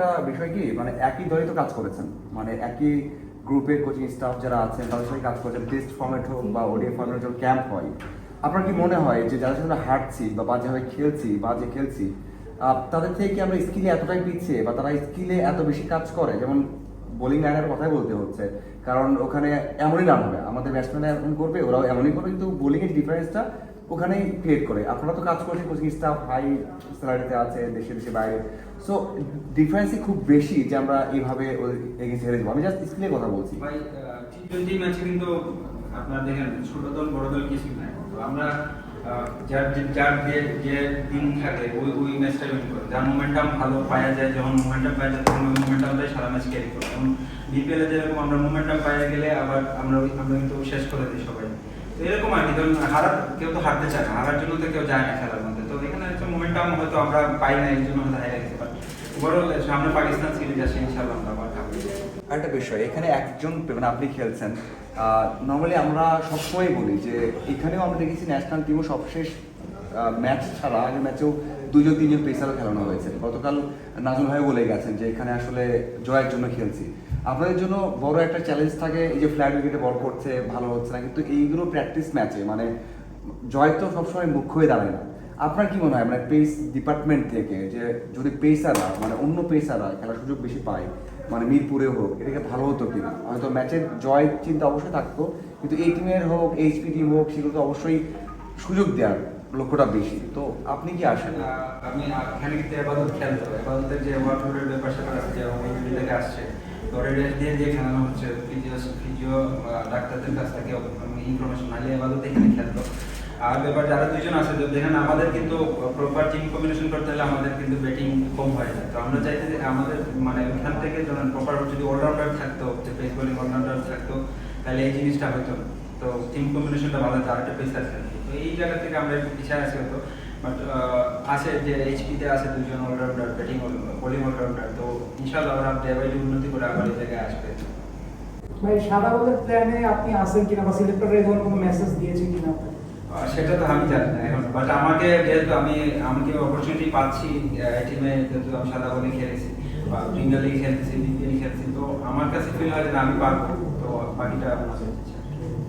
একটা বিষয় কি মানে একই দলে তো কাজ করেছেন। মানে একই গ্রুপের কোচিং স্টাফ যারা আছেন তাদের সাথে কাজ করেছেন টেস্ট ফর্মেট হোক বা ওডিএ ফর্মেট যখন ক্যাম্প হয় আপনার কি মনে হয় যে যাদের সাথে হাঁটছি বা বাজেভাবে খেলছি বাজে খেলছি তাদের থেকে কি আমরা স্কিলে এতটাই পিছিয়ে বা তারা স্কিলে এত বেশি কাজ করে? যেমন বোলিং লাইনের কথাই বলতে হচ্ছে কারণ ওখানে এমনই রান হবে। আমাদের ব্যাটসম্যান এমন করবে ওরাও এমনই করবে কিন্তু বোলিংয়ের এর ডিফারেন্সটা ওখানেই ক্রিয়েট করে। আপনারা তো কাজ করছেন, কোচিং স্টাফ হাই স্যালারিতে আছে দেশে দেশে বাইরে। সো ডিফারেন্সই খুব বেশি যে আমরা এইভাবে এগিয়ে হেরে যাব আমি জাস্ট স্কিলের কথা বলছি। ভাই টি টোয়েন্টি ম্যাচে কিন্তু আপনার দেখেন, ছোট দল, বড় দল কিছু নাই। তো আমরা যার যার যে যে দিন থাকে, ওই ওই ম্যাচটা উইন করে। যার মোমেন্টাম ভালো পাওয়া যায়, যখন মোমেন্টাম পাওয়া যায়, তখন ওই মোমেন্টামটাই সারা ম্যাচ ক্যারি করে। যেমন বিপিএলে যেরকম আমরা মোমেন্টাম পাওয়া গেলে আবার আমরা আমরা কিন্তু শেষ করে দিই সবাই। এরকম আর কি, ধরুন হারার কেউ তো হারতে চায় না, হারার জন্য তো কেউ যায় না খেলার মধ্যে। তো এখানে একটা মোমেন্টাম হয়তো আমরা পাই না জন্য হারিয়ে আবার খাব। বিষয়, এখানে একজন মানে আপনি খেলছেন নর্মালি আমরা সবসময় বলি যে এখানেও আমরা দেখেছি ন্যাশনাল টিমও সবশেষ ম্যাচ ছাড়া, আগের ম্যাচেও দুজন তিনজন পেসারও খেলানো হয়েছে। গতকাল নাজুল ভাই বলে গেছেন যে এখানে আসলে জয়ের জন্য খেলছি। আপনাদের জন্য বড় একটা চ্যালেঞ্জ থাকে, এই যে ফ্ল্যাট উইকেটে বল করছে, ভালো হচ্ছে না, কিন্তু এইগুলো প্র্যাকটিস ম্যাচে মানে জয় তো সবসময় মুখ্য হয়ে দাঁড়ায় না। আপনার কি মনে হয় মানে পেস ডিপার্টমেন্ট থেকে যে যদি পেসাররা মানে অন্য পেসাররা খেলার সুযোগ বেশি পায় মানে মিরপুরে হোক, এটাকে ভালো হতো কিনা? হয়তো ম্যাচের জয় চিন্তা অবশ্যই থাকতো, কিন্তু এই টিমের হোক এইচপি টিম হোক, সেগুলো তো অবশ্যই সুযোগ দেওয়ার লক্ষ্যটা বেশি। তো আপনি কি আসেন? আমি এখানে কিন্তু এবাদত খেলতো যে ওয়ার্কআউটের ব্যাপার স্যাপার আসছে দিয়ে দিয়ে খেলানো হচ্ছে ফিজিও ফিজিও ডাক্তারদের কাছ থেকে ইনফরমেশন নাইলে এবাদত এখানে খেলতো। আর ব্যাপার যারা দুজন আছে দেখেন আমাদের কিন্তু প্রপার টিম কম্বিনেশন করতে হলে আমাদের কিন্তু ব্যাটিং কম হয়ে। তো আমরা চাইতে যে আমাদের মানে ওখান থেকে ধরেন প্রপার যদি অলরাউন্ডার থাকতো, যে পেস বোলিং অলরাউন্ডার থাকতো, তাহলে এই জিনিসটা হতো। তো টিম কম্বিনেশনটা ভালো হতো আরেকটা পেসার থাকতো তো এই জায়গা থেকে আমরা একটু পিছিয়ে আছি হতো বাট আছে যে এইচপিতে আছে দুজন অলরাউন্ডার ব্যাটিং বোলিং অলরাউন্ডার তো ওরা উন্নতি করে আবার এই জায়গায় আসবে ভাই সাদা বলের প্ল্যানে আপনি কিনা বা সিলেক্টর এখন কোনো মেসেজ দিয়েছে কিনা সেটা তো আমি জানি না এখন বাট আমাকে যেহেতু আমি আমাকে অপরচুনিটি পাচ্ছি টিমে যেহেতু আমি সাদা বলে খেলেছি বা প্রিমিয়ার লিগ খেলতেছি বিপিএল খেলছি তো আমার কাছে ফিল হয় যে আমি পারব তো বাকিটা ইচ্ছা।